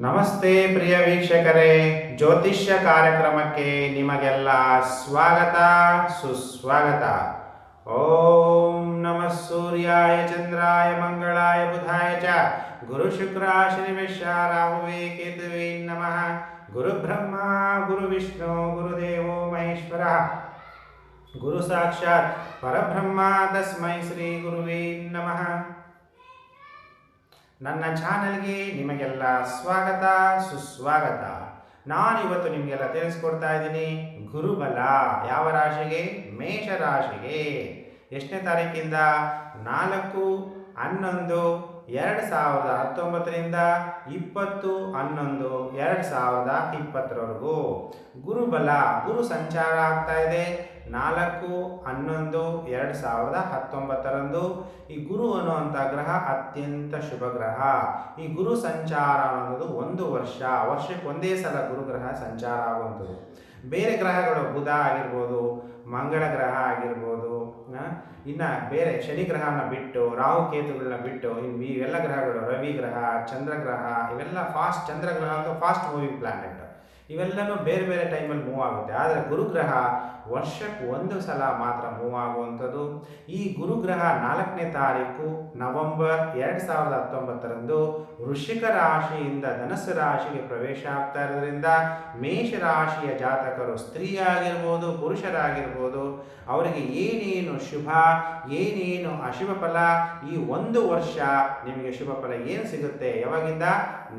ನಮಸ್ತೆ ಪ್ರಿಯ ವೀಕ್ಷಕರೇ, ಜ್ಯೋತಿಷ್ಯ ಕಾರ್ಯಕ್ರಮಕ್ಕೆ ನಿಮಗೆಲ್ಲ ಸ್ವಾಗತ, ಸುಸ್ವಾಗತ. ಓಂ ನಮಃ ಸೂರ್ಯಾಯ, ಚಂದ್ರಾಯ, ಮಂಗಳಾಯ, ಬುಧಾಯ ಚ. ಗುರು ಶುಕ್ರ ರಾಹುವೇ, ಕೇತುವೇ ನಮಃ. ಗುರು ಬ್ರಹ್ಮ, ಗುರು ವಿಷ್ಣು ಗುರುದೇವೋ ಮಹೇಶ್ವರ. ಗುರು ಸಾಕ್ಷಾತ್ ಪರಬ್ರಹ್ಮ, ತಸ್ಮೈ ಶ್ರೀ ಗುರುವೇ ನಮಃ. ನನ್ನ ಚಾನಲ್ಗೆ ನಿಮಗೆಲ್ಲ ಸ್ವಾಗತ, ಸುಸ್ವಾಗತ. ನಾನು ಇವತ್ತು ನಿಮಗೆಲ್ಲ ತಿಳಿಸ್ಕೊಡ್ತಾ ಇದ್ದೀನಿ, ಗುರುಬಲ ಯಾವ ರಾಶಿಗೆ? ಮೇಷ ರಾಶಿಗೆ. ಎಷ್ಟನೇ ತಾರೀಕಿಂದ? ನಾಲ್ಕು, ಹನ್ನೊಂದು, ಎರಡು ಸಾವಿರದ ಹತ್ತೊಂಬತ್ತರಿಂದ ಇಪ್ಪತ್ತು, ಹನ್ನೊಂದು, ಎರಡು ಸಾವಿರದ ಇಪ್ಪತ್ತರವರೆಗೂ. ಗುರುಬಲ, ಗುರು ಸಂಚಾರ ಆಗ್ತಾ ಇದೆ. ನಾಲ್ಕು, ಹನ್ನೊಂದು, ಎರಡು ಸಾವಿರದ ಹತ್ತೊಂಬತ್ತರಂದು ಈ ಗುರು ಅನ್ನುವಂಥ ಗ್ರಹ ಅತ್ಯಂತ ಶುಭ ಗ್ರಹ ಈ ಗುರು ಸಂಚಾರ ಅನ್ನೋದು ಒಂದು ವರ್ಷ, ವರ್ಷಕ್ಕೆ ಒಂದೇ ಸಲ ಗುರುಗ್ರಹ ಸಂಚಾರ ಆಗುವಂಥದ್ದು. ಬೇರೆ ಗ್ರಹಗಳು ಬುಧ ಆಗಿರ್ಬೋದು, ಮಂಗಳ ಗ್ರಹ ಆಗಿರ್ಬೋದು ಇನ್ನು ಬೇರೆ ಶನಿ ಗ್ರಹನ ಬಿಟ್ಟು, ರಾಹು ಕೇತುಗಳನ್ನ ಬಿಟ್ಟು ಇವೆಲ್ಲ ಗ್ರಹಗಳು, ರವಿ ಗ್ರಹ ಚಂದ್ರಗ್ರಹ ಇವೆಲ್ಲ ಫಾಸ್ಟ್ ಚಂದ್ರಗ್ರಹ ಅಂತ ಫಾಸ್ಟ್ ಮೂವಿಂಗ್ ಪ್ಲಾನೆಟ್ ಇವೆಲ್ಲನೂ ಬೇರೆ ಬೇರೆ ಟೈಮಲ್ಲಿ ಮೂವ್ ಆಗುತ್ತೆ. ಆದರೆ ಗುರುಗ್ರಹ ವರ್ಷಕ್ಕೆ ಒಂದು ಸಲ ಮಾತ್ರ ಮೂವ್ ಆಗುವಂಥದ್ದು. ಈ ಗುರುಗ್ರಹ ನಾಲ್ಕನೇ ತಾರೀಕು, ನವೆಂಬರ್ ಎರಡು ಸಾವಿರದ ಹತ್ತೊಂಬತ್ತರಂದು ವೃಶ್ಚಿಕ ರಾಶಿಯಿಂದ ಧನಸ್ಸು ರಾಶಿಗೆ ಪ್ರವೇಶ ಆಗ್ತಾ ಇರೋದ್ರಿಂದ ಮೇಷ ರಾಶಿಯ ಜಾತಕರು ಸ್ತ್ರೀ ಆಗಿರ್ಬೋದು ಪುರುಷರಾಗಿರ್ಬೋದು, ಅವರಿಗೆ ಏನೇನು ಶುಭ, ಏನೇನು ಅಶುಭ ಫಲ, ಈ ಒಂದು ವರ್ಷ ನಿಮಗೆ ಶುಭ ಫಲ ಏನು ಸಿಗುತ್ತೆ? ಯಾವಾಗಿಂದ?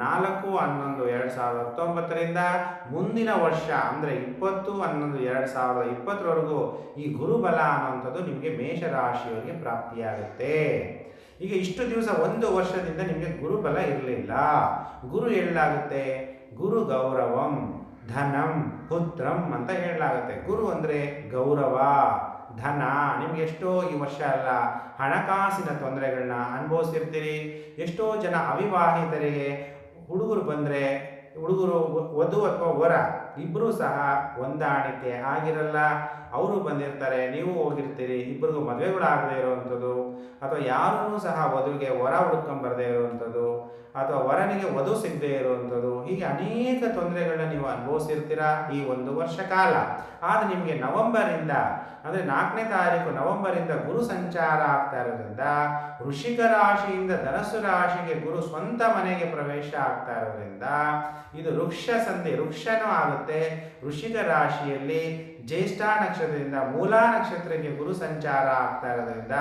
ನಾಲ್ಕು ಹನ್ನೊಂದು ಎರಡು ಸಾವಿರದ ಹತ್ತೊಂಬತ್ತರಿಂದ ಮುಂದಿನ ವರ್ಷ ಅಂದರೆ ಇಪ್ಪತ್ತು ಹನ್ನೊಂದು ಎರಡು ಸಾವಿರದ ಇಪ್ಪತ್ತರವರೆಗೂ ಈ ಗುರುಬಲ ಅನ್ನುವಂಥದ್ದು ನಿಮಗೆ ಮೇಷರಾಶಿಯವರಿಗೆ ಪ್ರಾಪ್ತಿಯಾಗುತ್ತೆ. ಈಗ ಇಷ್ಟು ದಿವಸ ಒಂದು ವರ್ಷದಿಂದ ನಿಮಗೆ ಗುರುಬಲ ಇರಲಿಲ್ಲ. ಗುರು ಹೇಳಲಾಗುತ್ತೆ ಗುರು ಗೌರವಂ, ಧನಂ, ಪುತ್ರಂ ಅಂತ ಹೇಳಲಾಗುತ್ತೆ ಗುರು ಅಂದರೆ ಗೌರವ, ಧನ. ನಿಮ್ಗೆ ಎಷ್ಟೋ ಈ ವರ್ಷ ಅಲ್ಲ ಹಣಕಾಸಿನ ತೊಂದರೆಗಳನ್ನ ಅನುಭವಿಸಿರ್ತೀರಿ. ಎಷ್ಟೋ ಜನ ಅವಿವಾಹಿತರಿಗೆ ಹುಡುಗರು ಬಂದರೆ, ಹುಡುಗರು ವಧು ಅಥವಾ ವರ ಇಬ್ಬರೂ ಸಹ ಹೊಂದಾಣಿಕೆ ಆಗಿರಲ್ಲ. ಅವರು ಬಂದಿರ್ತಾರೆ, ನೀವು ಹೋಗಿರ್ತೀರಿ ಇಬ್ಬರಿಗೂ ಮದುವೆಗಳಾಗದೇ ಇರುವಂಥದ್ದು. ಅಥವಾ ಯಾರೂ ಸಹ ವಧುವಿಗೆ ಹೊರ ಹುಡ್ಕೊಂಬರದೇ ಇರುವಂಥದ್ದು. ಅಥವಾ ವರನಿಗೆ ವಧು ಸಿಗದೆ ಇರುವಂಥದ್ದು, ಹೀಗೆ ಅನೇಕ ತೊಂದರೆಗಳನ್ನ ನೀವು ಅನುಭವಿಸಿರ್ತೀರಾ ಈ ಒಂದು ವರ್ಷ ಕಾಲ. ಆದರೆ ನಿಮಗೆ ನವಂಬರಿಂದ, ಅಂದರೆ ನಾಲ್ಕನೇ ತಾರೀಕು ನವಂಬರಿಂದ ಗುರು ಸಂಚಾರ ಆಗ್ತಾ ಇರೋದ್ರಿಂದ ವೃಷಿಕ ರಾಶಿಯಿಂದ ಧನಸ್ಸು ರಾಶಿಗೆ ಗುರು ಸ್ವಂತ ಮನೆಗೆ ಪ್ರವೇಶ ಆಗ್ತಾ ಇರೋದ್ರಿಂದ, ಇದು ವೃಕ್ಷ ಸಂಧಿ ವೃಕ್ಷನೂ ಆಗುತ್ತೆ. ವೃಷಿಕ ರಾಶಿಯಲ್ಲಿ ಜ್ಯೇಷ್ಠ ನಕ್ಷತ್ರದಿಂದ ಮೂಲಾ ನಕ್ಷತ್ರಕ್ಕೆ ಗುರು ಸಂಚಾರ ಆಗ್ತಾ ಇರೋದ್ರಿಂದ,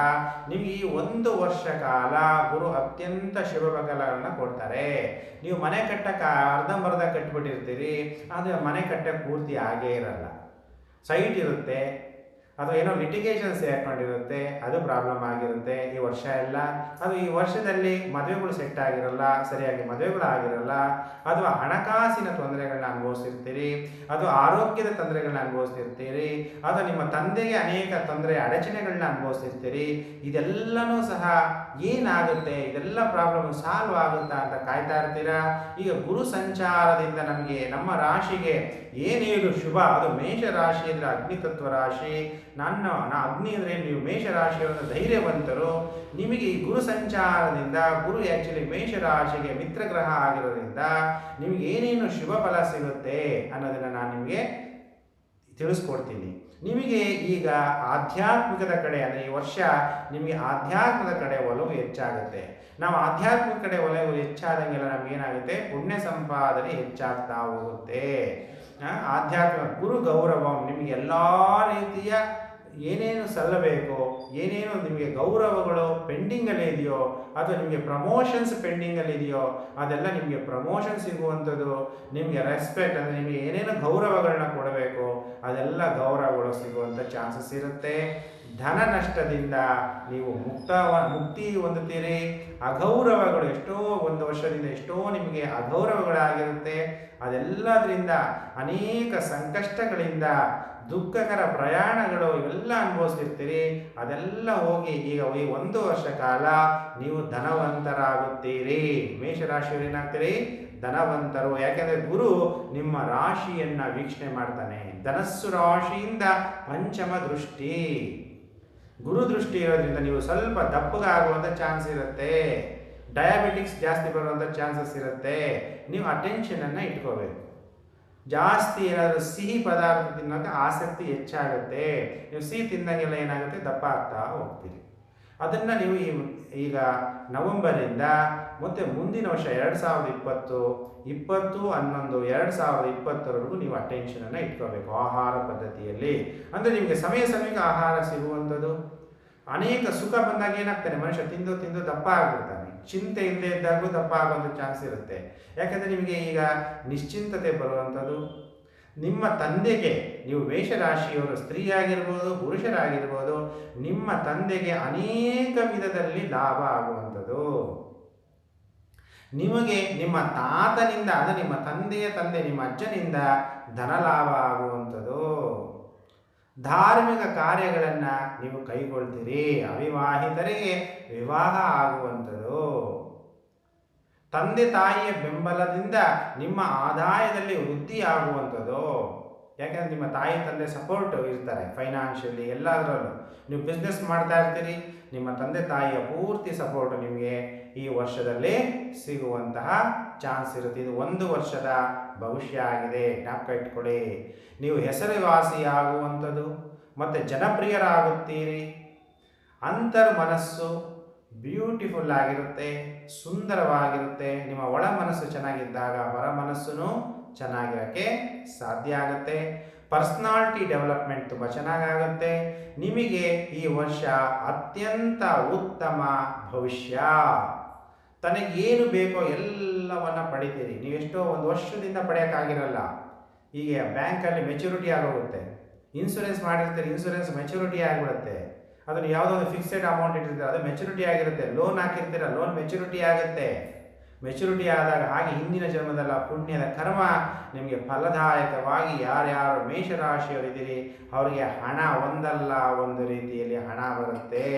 ನಿಮಗೆ ಈ ಒಂದು ವರ್ಷ ಕಾಲ ಗುರು ಅತ್ಯಂತ ಶುಭ ಫಲಗಳನ್ನು ಕೊಡ್ತಾರೆ. ನೀವು ಮನೆ ಕಟ್ಟಕ್ಕೆ ಅರ್ಧಂಬರ್ಧ ಕಟ್ಬಿಟ್ಟಿರ್ತೀರಿ, ಆದರೆ ಮನೆ ಕಟ್ಟಕ್ಕೆ ಪೂರ್ತಿ ಆಗೇ ಇರಲ್ಲ. ಸೈಟ್ ಇರುತ್ತೆ, ಅಥವಾ ಏನೋ ಲಿಟಿಗೇಷನ್ ಸೇರ್ಕೊಂಡಿರುತ್ತೆ, ಅದು ಪ್ರಾಬ್ಲಮ್ ಆಗಿರುತ್ತೆ, ಈ ವರ್ಷ ಎಲ್ಲ. ಅದು ಈ ವರ್ಷದಲ್ಲಿ ಮದುವೆಗಳು ಸೆಟ್ ಆಗಿರಲ್ಲ, ಸರಿಯಾಗಿ ಮದುವೆಗಳು ಆಗಿರಲ್ಲ, ಅಥವಾ ಹಣಕಾಸಿನ ತೊಂದರೆಗಳನ್ನ ಅನುಭವಿಸಿರ್ತೀರಿ ಅದು ಆರೋಗ್ಯದ ತೊಂದರೆಗಳನ್ನ ಅನುಭವಿಸ್ತಿರ್ತೀರಿ, ಅಥವಾ ನಿಮ್ಮ ತಂದೆಗೆ ಅನೇಕ ತೊಂದರೆ, ಅಡಚಣೆಗಳನ್ನ ಅನುಭವಿಸ್ತಿರ್ತೀರಿ, ಇದೆಲ್ಲನೂ ಸಹ ಏನಾಗುತ್ತೆ? ಇದೆಲ್ಲ ಪ್ರಾಬ್ಲಮ್ ಸಾಲ್ವ್ ಆಗುತ್ತಾ ಅಂತ ಕಾಯ್ತಾ ಇರ್ತೀರಾ? ಈಗ ಗುರು ಸಂಚಾರದಿಂದ ನಮಗೆ, ನಮ್ಮ ರಾಶಿಗೆ ಏನೇನು ಶುಭ? ಅದು ಮೇಷ ರಾಶಿ ಅಂದರೆ ಅಗ್ನಿತತ್ವ ರಾಶಿ. ನನ್ನ, ನಾ ಅಗ್ನಿ ಅಂದರೆ ನೀವು ಮೇಷ ರಾಶಿಯವರ ಧೈರ್ಯವಂತರು. ನಿಮಗೆ ಈ ಗುರು ಸಂಚಾರದಿಂದ, ಗುರು ಆ್ಯಕ್ಚುಲಿ ಮೇಷ ರಾಶಿಗೆ ಮಿತ್ರಗ್ರಹ ಆಗಿರೋದ್ರಿಂದ ನಿಮಗೆ ಏನೇನು ಶುಭ ಫಲ ಸಿಗುತ್ತೆ ಅನ್ನೋದನ್ನು ನಾನು ನಿಮಗೆ ತಿಳಿಸ್ಕೊಡ್ತೀನಿ. ನಿಮಗೆ ಈಗ ಆಧ್ಯಾತ್ಮಿಕದ ಕಡೆ ಅಂದರೆ ಈ ವರ್ಷ ನಿಮಗೆ ಆಧ್ಯಾತ್ಮದ ಕಡೆ ಒಲವು ಹೆಚ್ಚಾಗುತ್ತೆ. ನಾವು ಆಧ್ಯಾತ್ಮಿಕ ಕಡೆ ಒಲವು ಹೆಚ್ಚಾದಂಗೆಲ್ಲ ನಮಗೇನಾಗುತ್ತೆ ಪುಣ್ಯ ಸಂಪಾದನೆ ಹೆಚ್ಚಾಗ್ತಾ ಹೋಗುತ್ತೆ. ಆಧ್ಯಾತ್ಮ ಗುರು ಗೌರವಂ ನಿಮಗೆ ಎಲ್ಲ ರೀತಿಯ ಏನೇನು ಸಲ್ಲಬೇಕು, ಏನೇನು ನಿಮಗೆ ಗೌರವಗಳು ಪೆಂಡಿಂಗಲ್ಲಿ ಇದೆಯೋ, ಅಥವಾ ನಿಮಗೆ ಪ್ರಮೋಷನ್ಸ್ ಪೆಂಡಿಂಗಲ್ಲಿ ಇದೆಯೋ, ಅದೆಲ್ಲ ನಿಮಗೆ ಪ್ರಮೋಷನ್ ಸಿಗುವಂಥದ್ದು, ನಿಮಗೆ ರೆಸ್ಪೆಕ್ಟ್ ಅಂದರೆ ನಿಮಗೆ ಏನೇನು ಗೌರವಗಳನ್ನ ಕೊಡಬೇಕು, ಅದೆಲ್ಲ ಗೌರವಗಳು ಸಿಗುವಂಥ ಚಾನ್ಸಸ್ ಇರುತ್ತೆ. ಧನ ನಷ್ಟದಿಂದ ನೀವು ಮುಕ್ತ, ಮುಕ್ತಿ ಹೊಂದುತ್ತೀರಿ. ಅಗೌರವಗಳು ಎಷ್ಟೋ ಒಂದು ವರ್ಷದಿಂದ ಎಷ್ಟೋ ನಿಮಗೆ ಅಗೌರವಗಳಾಗಿರುತ್ತೆ. ಅದೆಲ್ಲದರಿಂದ ಅನೇಕ ಸಂಕಷ್ಟಗಳಿಂದ ದುಃಖಕರ ಪ್ರಯಾಣಗಳು ಇವೆಲ್ಲ ಅನುಭವಿಸ್ತಿರ್ತೀರಿ. ಅದೆಲ್ಲ ಹೋಗಿ ಈಗ ಈ ಒಂದು ವರ್ಷ ಕಾಲ ನೀವು ಧನವಂತರಾಗುತ್ತೀರಿ. ಮೇಷರಾಶಿಯವರು ಏನಾಗ್ತೀರಿ? ಧನವಂತರು. ಯಾಕೆಂದ್ರೆ ಗುರು ನಿಮ್ಮ ರಾಶಿಯನ್ನು ವೀಕ್ಷಣೆ ಮಾಡ್ತಾನೆ. ಧನಸ್ಸು ರಾಶಿಯಿಂದ ಪಂಚಮ ದೃಷ್ಟಿ. ಗುರು ದೃಷ್ಟಿ ಇರೋದ್ರಿಂದ ನೀವು ಸ್ವಲ್ಪ ದಪ್ಪಗಾಗುವಂಥ ಚಾನ್ಸ್ ಇರುತ್ತೆ. ಡಯಾಬಿಟಿಕ್ಸ್ ಜಾಸ್ತಿ ಬರುವಂಥ ಚಾನ್ಸಸ್ ಇರುತ್ತೆ. ನೀವು ಅಟೆನ್ಷನನ್ನು ಇಟ್ಕೋಬೇಕು. ಜಾಸ್ತಿ ಏನಾದರೂ ಸಿಹಿ ಪದಾರ್ಥ ತಿನ್ನೋಕೆ ಆಸಕ್ತಿ ಹೆಚ್ಚಾಗುತ್ತೆ. ನೀವು ಸಿಹಿ ತಿಂದಂಗೆಲ್ಲ ಏನಾಗುತ್ತೆ? ದಪ್ಪ ಆಗ್ತಾ ಹೋಗ್ತೀರಿ. ಅದನ್ನು ನೀವು ಈಗ ನವೆಂಬರಿಂದ ಮತ್ತು ಮುಂದಿನ ವರ್ಷ ಎರಡು ಸಾವಿರದ ಇಪ್ಪತ್ತು ಇಪ್ಪತ್ತು, ಹನ್ನೊಂದು, ಎರಡು ಸಾವಿರದ ಇಪ್ಪತ್ತರವರೆಗೂ ನೀವು ಅಟೆನ್ಷನನ್ನು ಇಟ್ಕೋಬೇಕು ಆಹಾರ ಪದ್ಧತಿಯಲ್ಲಿ. ಅಂದರೆ ನಿಮಗೆ ಸಮಯ ಸಮಯಕ್ಕೆ ಆಹಾರ ಸಿಗುವಂಥದ್ದು. ಅನೇಕ ಸುಖ ಬಂದಾಗ ಏನಾಗ್ತಾನೆ ಮನುಷ್ಯ ತಿಂದು ತಿಂದು ದಪ್ಪ ಆಗ್ಬಿಡ್ತಾನೆ. ಚಿಂತೆ ಇಲ್ಲದೆ ಇದ್ದಾಗಲೂ ದಪ್ಪ ಆಗುವಂಥ ಚಾನ್ಸ್ ಇರುತ್ತೆ. ಯಾಕಂದರೆ ನಿಮಗೆ ಈಗ ನಿಶ್ಚಿಂತತೆ ಬರುವಂಥದ್ದು. ನಿಮ್ಮ ತಂದೆಗೆ ನೀವು ಮೇಷರಾಶಿಯವರು ಸ್ತ್ರೀಯಾಗಿರ್ಬೋದು, ಪುರುಷರಾಗಿರ್ಬೋದು, ನಿಮ್ಮ ತಂದೆಗೆ ಅನೇಕ ವಿಧದಲ್ಲಿ ಲಾಭ ಆಗುವಂಥದ್ದು. ನಿಮಗೆ ನಿಮ್ಮ ತಾತನಿಂದ, ಅಂದರೆ ನಿಮ್ಮ ತಂದೆಯ ತಂದೆ, ನಿಮ್ಮ ಅಜ್ಜನಿಂದ ಧನ ಲಾಭ ಆಗುವಂಥದ್ದು. ಧಾರ್ಮಿಕ ಕಾರ್ಯಗಳನ್ನು ನೀವು ಕೈಗೊಳ್ತೀರಿ, ಅವಿವಾಹಿತರಿಗೆ ವಿವಾಹ ಆಗುವಂಥದ್ದು. ತಂದೆ ತಾಯಿಯ ಬೆಂಬಲದಿಂದ ನಿಮ್ಮ ಆದಾಯದಲ್ಲಿ ವೃದ್ಧಿ ಆಗುವಂಥದ್ದು ಯಾಕಂದ್ರೆ ನಿಮ್ಮ ತಾಯಿ, ತಂದೆ ಸಪೋರ್ಟ್ ಇರ್ತಾರೆ ಫೈನಾನ್ಷಿಯಲಿ ಎಲ್ಲದರಲ್ಲೂ. ನೀವು ಬಿಸ್ನೆಸ್ ಮಾಡ್ತಾ ಇರ್ತೀರಿ, ನಿಮ್ಮ ತಂದೆ, ತಾಯಿಯ ಪೂರ್ತಿ ಸಪೋರ್ಟ್ ನಿಮಗೆ ಈ ವರ್ಷದಲ್ಲಿ ಸಿಗುವಂತಹ ಚಾನ್ಸ್ ಇರುತ್ತೆ. ಇದು ಒಂದು ವರ್ಷದ ಭವಿಷ್ಯ ಆಗಿದೆ. ಜ್ಞಾಪಕ ಇಟ್ಕೊಳ್ಳಿ. ನೀವು ಹೆಸರುವಾಸಿ ಆಗುವಂಥದ್ದು, ಮತ್ತು ಜನಪ್ರಿಯರಾಗುತ್ತೀರಿ. ಅಂತರ್ ಮನಸ್ಸು ಬ್ಯೂಟಿಫುಲ್ ಆಗಿರುತ್ತೆ, ಸುಂದರವಾಗಿರುತ್ತೆ. ನಿಮ್ಮ ಒಳ ಮನಸ್ಸು ಚೆನ್ನಾಗಿದ್ದಾಗ, ಹೊರ ಮನಸ್ಸು ಚೆನ್ನಾಗಿರೋಕ್ಕೆ ಸಾಧ್ಯ ಆಗುತ್ತೆ. ಪರ್ಸ್ನಾಲ್ಟಿ ಡೆವಲಪ್ಮೆಂಟ್ ತುಂಬ ಚೆನ್ನಾಗಾಗುತ್ತೆ. ನಿಮಗೆ ಈ ವರ್ಷ ಅತ್ಯಂತ ಉತ್ತಮ ಭವಿಷ್ಯ. ತನಗೇನು ಬೇಕೋ ಎಲ್ಲವನ್ನು ಪಡಿತೀರಿ. ನೀವು ಎಷ್ಟೋ ಒಂದು ವರ್ಷದಿಂದ ಪಡೆಯೋಕ್ಕಾಗಿರಲ್ಲ. ಹೀಗೆ ಬ್ಯಾಂಕಲ್ಲಿ ಮೆಚುರಿಟಿ ಆಗೋಗುತ್ತೆ. ಇನ್ಸೂರೆನ್ಸ್ ಮಾಡಿರ್ತೀರಿ, ಇನ್ಸೂರೆನ್ಸ್ ಮೆಚುರಿಟಿ ಆಗಿಬಿಡುತ್ತೆ. ಅದನ್ನು ಯಾವುದೋ ಒಂದು ಫಿಕ್ಸೆಡ್ ಅಮೌಂಟ್ ಇಟ್ಟಿರ್ತೀರ, ಅದು ಮೆಚುರಿಟಿ ಆಗಿರುತ್ತೆ. ಲೋನ್ ಹಾಕಿರ್ತೀರ, ಲೋನ್ ಮೆಚುರಿಟಿ ಆಗುತ್ತೆ. ಮೆಚುರಿಟಿ ಆದಾಗ ಹಾಗೆ ಹಿಂದಿನ ಜನ್ಮದಲ್ಲ ಪುಣ್ಯದ ಕರ್ಮ ನಿಮಗೆ ಫಲದಾಯಕವಾಗಿ ಯಾರ್ಯಾರು ಮೇಷರಾಶಿಯವರಿದ್ದೀರಿ, ಅವರಿಗೆ ಹಣ ಒಂದಲ್ಲ, ಒಂದು ರೀತಿಯಲ್ಲಿ ಹಣ ಬರುತ್ತೆ.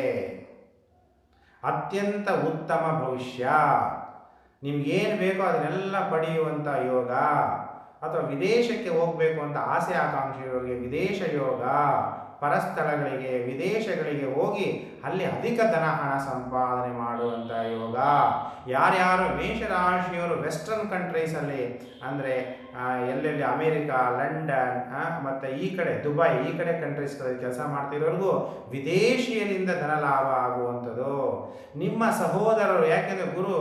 ಅತ್ಯಂತ ಉತ್ತಮ ಭವಿಷ್ಯ. ನಿಮ್ಗೇನು ಬೇಕೋ ಅದನ್ನೆಲ್ಲ ಪಡೆಯುವಂಥ ಯೋಗ, ಅಥವಾ ವಿದೇಶಕ್ಕೆ ಹೋಗಬೇಕು ಅಂತ ಆಸೆ ಆಕಾಂಕ್ಷೆ ಇರೋರಿಗೆ ವಿದೇಶ ಯೋಗ ಪರಸ್ಥಳಗಳಿಗೆ, ವಿದೇಶಗಳಿಗೆ ಹೋಗಿ ಅಲ್ಲಿ ಅಧಿಕ ಧನ ಹಣ ಸಂಪಾದನೆ ಮಾಡುವಂಥ ಯೋಗ. ಯಾರ್ಯಾರು ಮೇಷರಾಶಿಯವರು ವೆಸ್ಟರ್ನ್ ಕಂಟ್ರೀಸಲ್ಲಿ ಅಂದರೆ ಎಲ್ಲೆಲ್ಲಿ ಅಮೇರಿಕಾ, ಲಂಡನ್ ಮತ್ತು ಈ ಕಡೆ, ದುಬೈ, ಈ ಕಡೆ ಕಂಟ್ರೀಸ್ಗಳಲ್ಲಿ ಕೆಲಸ ಮಾಡ್ತಿರೋರಿಗೂ ವಿದೇಶಿಯರಿಂದ ಧನ ಲಾಭ ಆಗುವಂಥದ್ದು. ನಿಮ್ಮ ಸಹೋದರರು, ಯಾಕೆಂದರೆ ಗುರು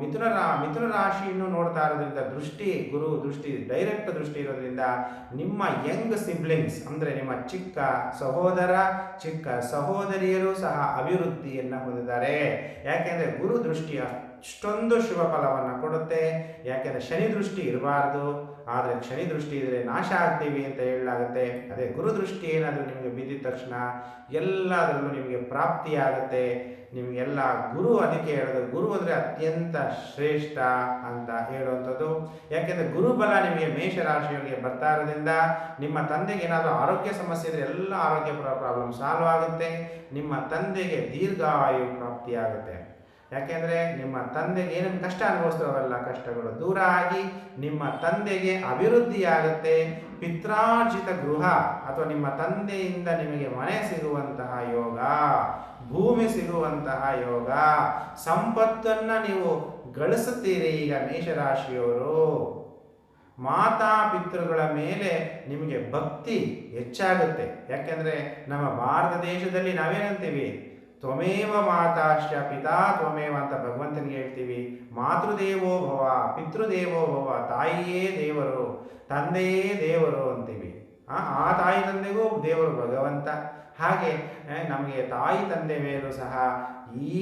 ಮಿಥುನ ರಾ, ಮಿಥುನ ರಾಶಿಯನ್ನು ನೋಡ್ತಾ ಇರೋದ್ರಿಂದ ದೃಷ್ಟಿ, ಗುರು ದೃಷ್ಟಿ ಡೈರೆಕ್ಟ್ ದೃಷ್ಟಿ ಇರೋದ್ರಿಂದ ನಿಮ್ಮ ಯಂಗ್ ಸಿಬ್ಲಿಂಗ್ಸ್, ಅಂದರೆ ನಿಮ್ಮ ಚಿಕ್ಕ ಸಹೋದರ, ಚಿಕ್ಕ ಸಹೋದರಿಯರು ಸಹ ಅಭಿವೃದ್ಧಿಯನ್ನು ಹೊಂದಿದ್ದಾರೆ. ಯಾಕೆಂದರೆ ಗುರು ದೃಷ್ಟಿ ಅಷ್ಟೊಂದು ಶುಭ ಫಲವನ್ನು ಕೊಡುತ್ತೆ. ಯಾಕೆಂದರೆ ಶನಿ ದೃಷ್ಟಿ ಇರಬಾರ್ದು. ಆದರೆ ಶನಿ ದೃಷ್ಟಿ ಇದ್ದರೆ ನಾಶ ಆಗ್ತೀವಿ ಅಂತ ಹೇಳಲಾಗುತ್ತೆ. ಅದೇ ಗುರು ದೃಷ್ಟಿ ಏನಾದರೂ ನಿಮಗೆ ಬಿದ್ದಿದ ತಕ್ಷಣ ಎಲ್ಲದರಲ್ಲೂ ನಿಮಗೆ ಪ್ರಾಪ್ತಿಯಾಗುತ್ತೆ ನಿಮಗೆಲ್ಲ ಗುರು ಅದಕ್ಕೆ ಹೇಳೋದು, ಗುರು ಅಂದರೆ ಅತ್ಯಂತ ಶ್ರೇಷ್ಠ ಅಂತ ಹೇಳುವಂಥದ್ದು. ಯಾಕೆಂದರೆ ಗುರುಬಲ ನಿಮಗೆ ಮೇಷರಾಶಿಯವರಿಗೆ ಬರ್ತಾ ಇರೋದ್ರಿಂದ ನಿಮ್ಮ ತಂದೆಗೆ ಏನಾದರೂ ಆರೋಗ್ಯ ಸಮಸ್ಯೆ ಇದ್ದರೆ ಎಲ್ಲ ಆರೋಗ್ಯ ಪ್ರಾಬ್ಲಮ್ ಸಾಲ್ವ್ ಆಗುತ್ತೆ. ನಿಮ್ಮ ತಂದೆಗೆ ದೀರ್ಘಾಯು ಪ್ರಾಪ್ತಿಯಾಗುತ್ತೆ ಯಾಕೆಂದರೆ ನಿಮ್ಮ ತಂದೆಗೆ ಏನೇನು ಕಷ್ಟ ಅನುಭವಿಸ್ತಾರಲ್ಲ ಕಷ್ಟಗಳು ದೂರ ಆಗಿ ನಿಮ್ಮ ತಂದೆಗೆ ಅಭಿವೃದ್ಧಿಯಾಗುತ್ತೆ. ಪಿತ್ರಾರ್ಜಿತ ಗೃಹ ಅಥವಾ ನಿಮ್ಮ ತಂದೆಯಿಂದ ನಿಮಗೆ ಮನೆ ಸಿಗುವಂತಹ ಯೋಗ, ಭೂಮಿ ಸಿಗುವಂತಹ ಯೋಗ, ಸಂಪತ್ತನ್ನು ನೀವು ಗಳಿಸುತ್ತೀರಿ ಈಗ ಮೇಷರಾಶಿಯವರು. ಮಾತಾ ಪಿತೃಗಳ ಮೇಲೆ ನಿಮಗೆ ಭಕ್ತಿ ಹೆಚ್ಚಾಗುತ್ತೆ. ಯಾಕೆಂದರೆ ನಮ್ಮ ಭಾರತ ದೇಶದಲ್ಲಿ ನಾವೇನಂತೀವಿ? ತ್ವಮೇವ ಮಾತಾಶ್ಯ ಪಿತಾ ತ್ವಮೇವ ಅಂತ ಭಗವಂತನಿಗೆ ಹೇಳ್ತೀವಿ. ಮಾತೃದೇವೋ ಭವ, ಪಿತೃದೇವೋ ಭವ, ತಾಯಿಯೇ ದೇವರು, ತಂದೆಯೇ ದೇವರು ಅಂತೀವಿ. ಆ ತಾಯಿ ತಂದೆಗೂ ದೇವರು ಭಗವಂತ. ಹಾಗೆ ನಮಗೆ ತಾಯಿ ತಂದೆ ಮೇಲೂ ಸಹ ಈ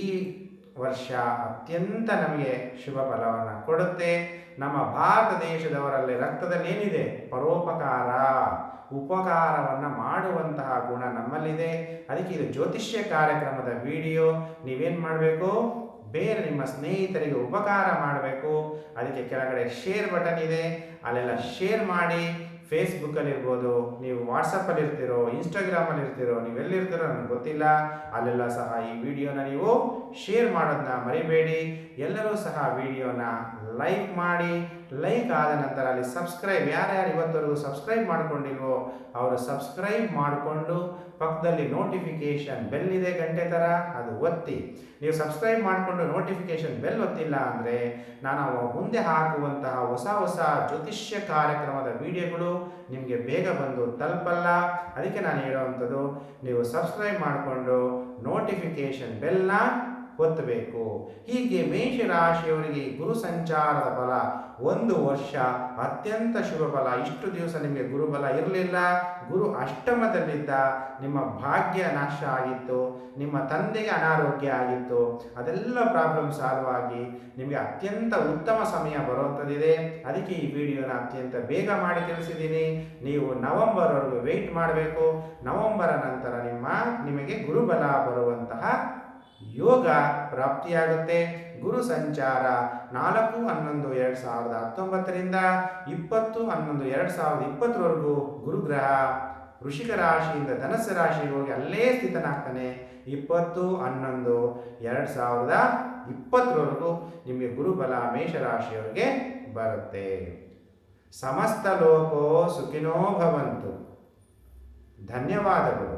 ವರ್ಷ ಅತ್ಯಂತ ನಮಗೆ ಶುಭ ಫಲವನ್ನು ಕೊಡುತ್ತೆ. ನಮ್ಮ ಭಾರತ ದೇಶದವರಲ್ಲಿ ರಕ್ತದಲ್ಲಿ ಏನಿದೆ ಪರೋಪಕಾರ. ಉಪಕಾರವನ್ನು ಮಾಡುವಂತಹ ಗುಣ ನಮ್ಮಲ್ಲಿದೆ. ಅದಕ್ಕೆ ಇದು ಜ್ಯೋತಿಷ್ಯ ಕಾರ್ಯಕ್ರಮದ ವಿಡಿಯೋ. ನೀವೇನು ಮಾಡಬೇಕು? ಬೇರೆ ನಿಮ್ಮ ಸ್ನೇಹಿತರಿಗೆ ಉಪಕಾರ ಮಾಡಬೇಕು. ಅದಕ್ಕೆ ಕೆಳಗಡೆ ಶೇರ್ ಬಟನ್ ಇದೆ. ಅಲ್ಲೆಲ್ಲ ಶೇರ್ ಮಾಡಿ. ಫೇಸ್ಬುಕ್ಕಲ್ಲಿ ಇರ್ಬೋದು ನೀವು ವಾಟ್ಸಪ್ಪಲ್ಲಿ ಇರ್ತೀರೋ ಇನ್ಸ್ಟಾಗ್ರಾಮಲ್ಲಿ ಇರ್ತೀರೋ ನೀವೆಲ್ಲಿರ್ತೀರೋ ನನಗೆ ಗೊತ್ತಿಲ್ಲ. ಅಲ್ಲೆಲ್ಲ ಸಹ ಈ ವಿಡಿಯೋನ ನೀವು ಶೇರ್ ಮಾಡೋದನ್ನ ಮರಿಬೇಡಿ. ಎಲ್ಲರೂ ಸಹ ವಿಡಿಯೋನ ಲೈಕ್ ಮಾಡಿ ಲೈಕ್ ಆದ ನಂತರ ಅಲ್ಲಿ ಸಬ್ಸ್ಕ್ರೈಬ್ ಯಾರ್ಯಾರು ಇವತ್ತವರೆಗೂ ಸಬ್ಸ್ಕ್ರೈಬ್ ಮಾಡ್ಕೊಂಡಿಲ್ವೋ ಅವರು ಸಬ್ಸ್ಕ್ರೈಬ್ ಮಾಡಿಕೊಂಡು ಪಕ್ಕದಲ್ಲಿ ನೋಟಿಫಿಕೇಶನ್ ಬೆಲ್ ಇದೆ ಗಂಟೆ ಥರ ಅದು ಒತ್ತಿ. ನೀವು ಸಬ್ಸ್ಕ್ರೈಬ್ ಮಾಡಿಕೊಂಡು ನೋಟಿಫಿಕೇಶನ್ ಬೆಲ್ ಒತ್ತಿಲ್ಲ ಅಂದರೆ ನಾನು ಮುಂದೆ ಹಾಕುವಂತಹ ಹೊಸ ಹೊಸ ಜ್ಯೋತಿಷ್ಯ ಕಾರ್ಯಕ್ರಮದ ವಿಡಿಯೋಗಳು ನಿಮಗೆ ಬೇಗ ಬಂದು ತಲುಪಲ್ಲ. ಅದಕ್ಕೆ ನಾನು ಹೇಳುವಂಥದ್ದು, ನೀವು ಸಬ್ಸ್ಕ್ರೈಬ್ ಮಾಡಿಕೊಂಡು ನೋಟಿಫಿಕೇಶನ್ ಬೆಲ್ನ ಒತ್ತಬೇಕು ಹೀಗೆ ಮೇಷರಾಶಿಯವರಿಗೆ ಗುರು ಸಂಚಾರದ ಫಲ ಒಂದು ವರ್ಷ ಅತ್ಯಂತ ಶುಭ ಫಲ. ಇಷ್ಟು ದಿವಸ ನಿಮಗೆ ಗುರುಬಲ ಇರಲಿಲ್ಲ. ಗುರು ಅಷ್ಟಮದಲ್ಲಿದ್ದ ನಿಮ್ಮ ಭಾಗ್ಯ ನಾಶ ಆಗಿತ್ತು. ನಿಮ್ಮ ತಂದೆಗೆ ಅನಾರೋಗ್ಯ ಆಗಿತ್ತು. ಅದೆಲ್ಲ ಪ್ರಾಬ್ಲಮ್ ಸಾಲ್ವ್ ಆಗಿ ನಿಮಗೆ ಅತ್ಯಂತ ಉತ್ತಮ ಸಮಯ ಬರುವಂಥದ್ದಿದೆ ಅದಕ್ಕೆ ಈ ವಿಡಿಯೋನ ಅತ್ಯಂತ ಬೇಗ ಮಾಡಿ ತಿಳಿಸಿದ್ದೀನಿ. ನೀವು ನವೆಂಬರ್ವರೆಗೂ ವೆಯ್ಟ್ ಮಾಡಬೇಕು. ನವಂಬರ ನಂತರ ನಿಮ್ಮ ನಿಮಗೆ ಗುರುಬಲ ಬರುವಂತಹ ಯೋಗ ಪ್ರಾಪ್ತಿಯಾಗುತ್ತೆ. ಗುರು ಸಂಚಾರ ನಾಲ್ಕು ಹನ್ನೊಂದು ಎರಡು ಸಾವಿರದ ಹತ್ತೊಂಬತ್ತರಿಂದ ಇಪ್ಪತ್ತು ಹನ್ನೊಂದು ಎರಡು ಸಾವಿರದ ಇಪ್ಪತ್ತರವರೆಗೂ ಗುರುಗ್ರಹ. ವೃಷಿಕ ರಾಶಿಯಿಂದ ಧನಸ್ಸು ರಾಶಿಗೆ ಹೋಗಿ ಅಲ್ಲೇ ಸ್ಥಿತನಾಗ್ತಾನೆ. ಇಪ್ಪತ್ತು ಹನ್ನೊಂದು ಎರಡು ಸಾವಿರದ ಇಪ್ಪತ್ತರವರೆಗೂ ನಿಮಗೆ ಗುರುಬಲ ಮೇಷರಾಶಿಯವರಿಗೆ ಬರುತ್ತೆ. ಸಮಸ್ತ ಲೋಕೋ ಸುಖಿನೋ ಭವಂತು. ಧನ್ಯವಾದಗಳು.